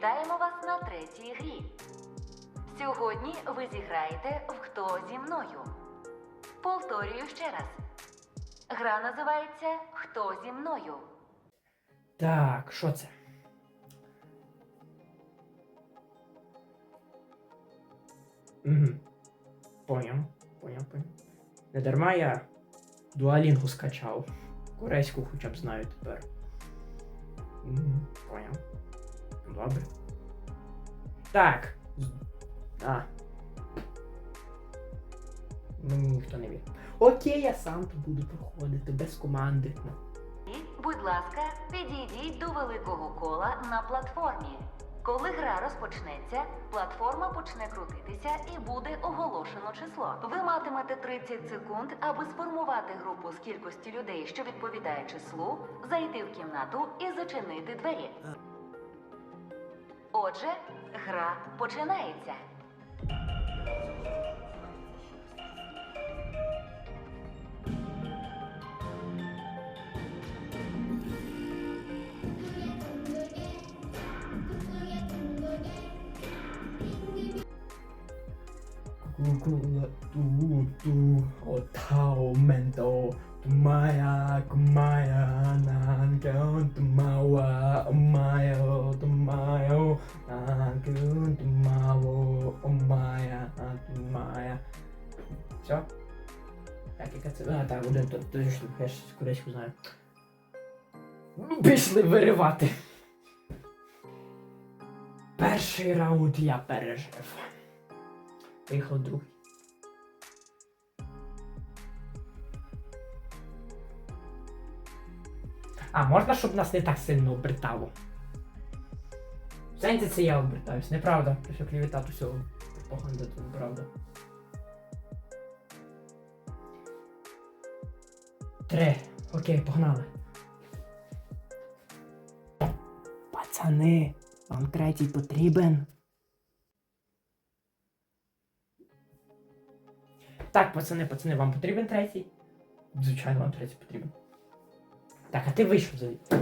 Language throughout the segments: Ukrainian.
Вітаємо вас на третій грі. Сьогодні ви зіграєте в Хто зі мною. Повторюю ще раз. Гра називається Хто зі мною. Так, що це? Угу. Поняв, поняв, поняв. Не дарма я дуалінгу скачав. Корейську хоча б знаю тепер. Угу, поняв. Добре. Так. А. Мені ніхто не вірить. Окей, я сам тут буду проходити без команди. Будь ласка, підійдіть до великого кола на платформі. Коли гра розпочнеться, платформа почне крутитися і буде оголошено число. Ви матимете 30 секунд, аби сформувати групу з кількості людей, що відповідає числу, зайти в кімнату і зачинити двері. Отже, гра починається. Kukula tu tu otaumento Tumaya kumaya nankun tumawa umayo tumayo nankun tumawo umaya tumaya Все? Так, яка це? А, так, один, то точно, я ж корейську знаю. Ну, пішли виривати. Перший раунд я пережив. Поїхав другий. А, можна, щоб нас не так сильно обертало? В сенсі це я обертаюсь, неправда. Все клівета, то все пропаганда, то неправда. Три. Окей, погнали. Пацани, вам третій потрібен. Так, пацани, пацани, вам потрібен третій? Звичайно, вам третій потрібен. Так, а ти вийшов звідти.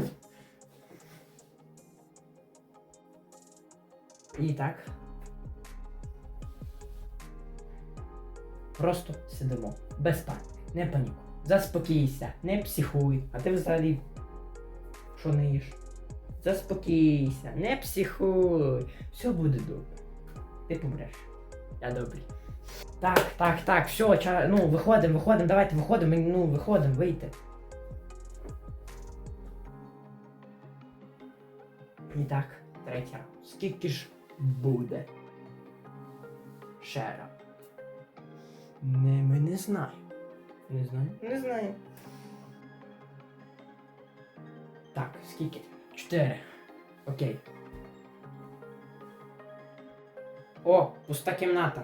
І так. Просто сидимо. Без паніки. Не паніку. Заспокійся, не психуй. А ти взагалі. Що не їш? Заспокійся, не психуй. Все буде добре. Ти помреш. Я добрий. Так, так, так, все, ча... ну, виходимо, виходимо, давайте виходимо, ну, виходимо, вийти. І так, третя. раунд. Скільки ж буде? Ще раз. Не, ми не знаємо. Не знаю? Не знаю. Так, скільки? Чотири. Окей. О, пуста кімната.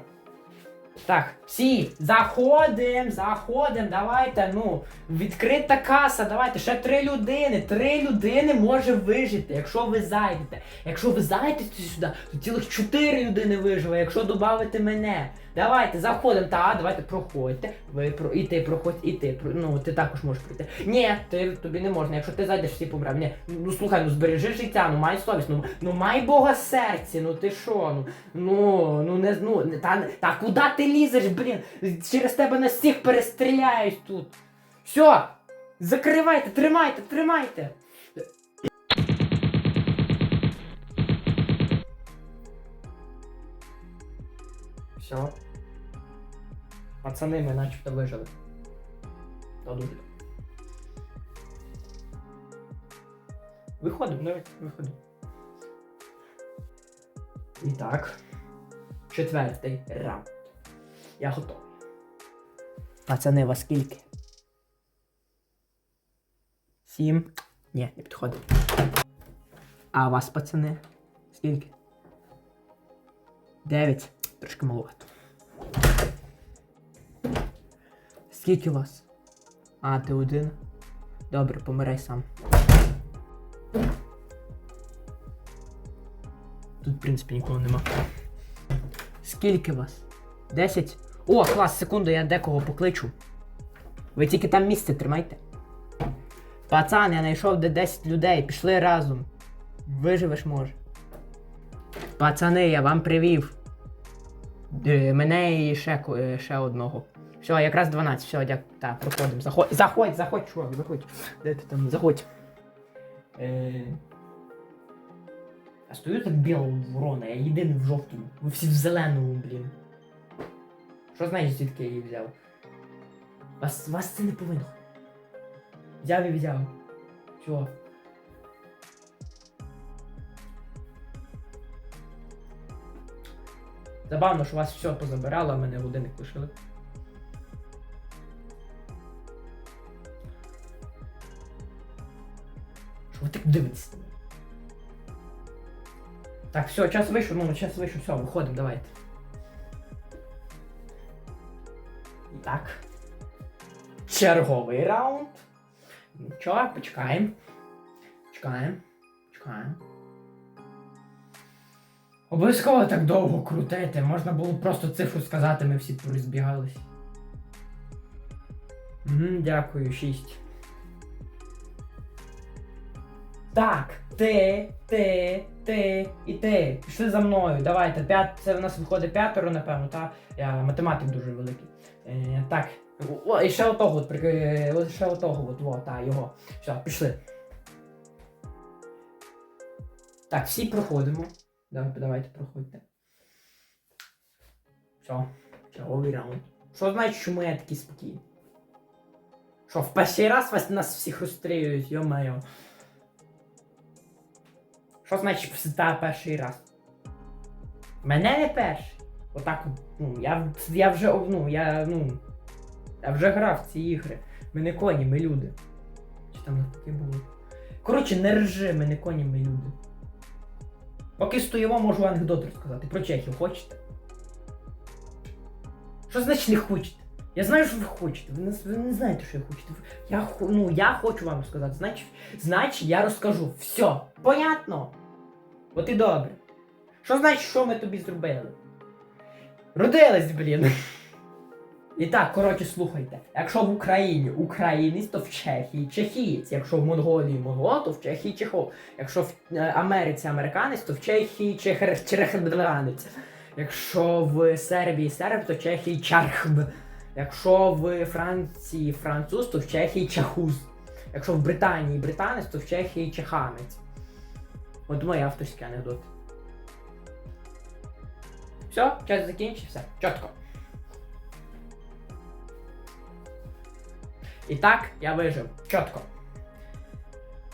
Так, всі, заходим, заходим, давайте, ну, відкрита каса, давайте, ще три людини. Три людини може вижити, якщо ви зайдете. Якщо ви зайдете сюди, то цілих чотири людини виживе, якщо додати мене. Давайте, заходимо, та, давайте, проходьте. Ви про і ти проходь, і ти про- ну ти також можеш пройти. Ні, ти тобі не можна. Якщо ти зайдеш, всі помремо. Ні, ну слухай, ну збережи життя, ну май совість, ну, ну май Бога серці, ну ти що, ну, ну, ну не ну, не- та, та куди ти лізеш, блін? Через тебе нас всіх перестріляють тут. Все, закривайте, тримайте, тримайте. Все. Пацани, ми начебто вижили. Та дуже. Виходимо, давайте, виходимо. І так. Четвертий раунд. Я готовий. Пацани, вас скільки? Сім. Ні, не підходить. А вас, пацани? Скільки? Дев'ять. Трошки маловато. Скільки вас? А, ти один? Добре, помирай сам. Тут, в принципі, нікого нема. Скільки вас? Десять? О, клас, секунду, я декого покличу. Ви тільки там місце тримайте. Пацан, я знайшов де 10 людей, пішли разом. Виживеш може. Пацани, я вам привів. Е, Мене і ще, е, ще одного. Все, якраз 12, все, дякую. Так, проходимо. Заходь, заходь, заходь, чувак, заходь. Де ти там, заходь. Е... А стою так білого ворона, я єдиний в жовтому. Ви всі в зеленому, блін. Що знаєш, звідки я її взяв? Вас, вас це не повинно. Взяв і взяв. Все. Забавно, що вас все позабирало, а мене годинник лишили. Що ви так дивитесь? Так, все, час вийшов, ну, час вийшов, все, виходимо, давайте. Так. Черговий раунд. Нічого, почекаємо. Чекаємо. Чекаємо. Обов'язково так довго крутити. Можна було просто цифру сказати, ми всі порозбігались. Угу, дякую, 6. Так, ти, ти, ти і ти. Пішли за мною. Давайте. П'ят... Це в нас виходить п'ятеро, напевно, та? Я математик дуже великий. Е, так. О, і ще отого, от, прик- от ще отого, от, во, та, його. Все, пішли. Так, всі проходимо. Давайте, давайте, проходьте. Все, черговий раунд. Що значить, що ми такі спокійні? Що, в перший раз вас нас всіх розстрілюють, йо-моє. Що значить всегда перший раз? Мене не перший. Отак, ну, я, я вже, ну, я, ну, я вже грав в ці ігри. Ми не коні, ми люди. Чи там навпаки було? Коротше, не ржи, ми не коні, ми люди. Поки стоїмо, можу анекдот розказати. Про Чехів хочете? Що значить не хочете? Я знаю, що ви хочете. Ви не, ви не знаєте, що я хочете. Я, ну, я хочу вам розказати. Значить, значить, я розкажу. Все. Понятно? От і добре. Що значить, що ми тобі зробили? Родились, блін. І так, коротше, слухайте. Якщо в Україні українець, то в Чехії чехієць. Якщо в Монголії монгол, то в Чехії чехол. Якщо в е, Америці американець, то в Чехії чехер черехбранець. Якщо в Сербії серб, то в Чехії чархб. Якщо в Франції француз, то в Чехії чахуз. Якщо в Британії британець, то в Чехії чеханець. От мій авторський анекдот. Все, час закінчився. Чітко. І так, я вижив. Чітко.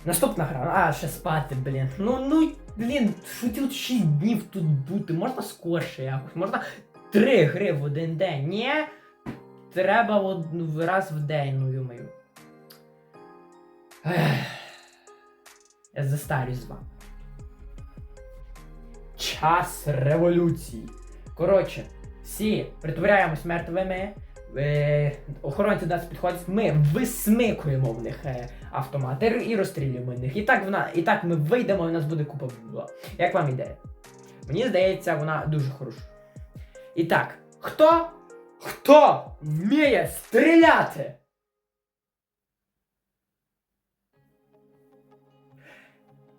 Наступна гра. А, ще спати, блін. Ну, ну, блін, що ти от 6 днів тут бути? Можна скорше якось. Можна три гри в один день. Ні. Треба од... раз в день, ну юмою. Ех. Я застарюсь з вами. Час революції. Коротше, всі притворяємось мертвими. Охоронці до нас підходять, ми висмикуємо в них е, автомати і розстрілюємо них. І так вона, і так ми вийдемо, і у нас буде купа бабла. Як вам ідея? Мені здається, вона дуже хороша. І так, хто? Хто вміє стріляти?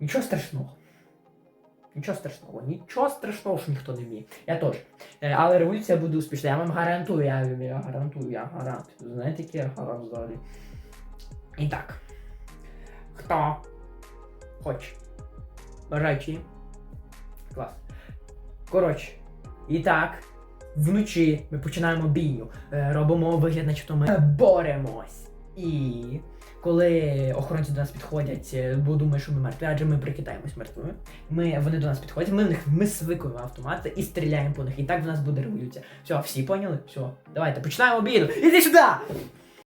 Нічого страшного. Нічого страшного, нічого страшного, що ніхто не вміє. Я теж. Е, Але революція буде успішна. Я вам гарантую, я, я гарантую, я гарант. Знаєте, який я гарант взагалі? І так. Хто хоче? Бажаючи? Клас. Коротше, і так, вночі ми починаємо бійню. Е, Робимо вигляд, начебто ми боремось. І коли охоронці до нас підходять, е, бо думають, що ми мертві, адже ми прикидаємось мертвими. Ми, вони до нас підходять, ми в них ми свикуємо автомати і стріляємо по них. І так в нас буде революція. Все, всі поняли? Все, давайте починаємо бійну. Іди сюди!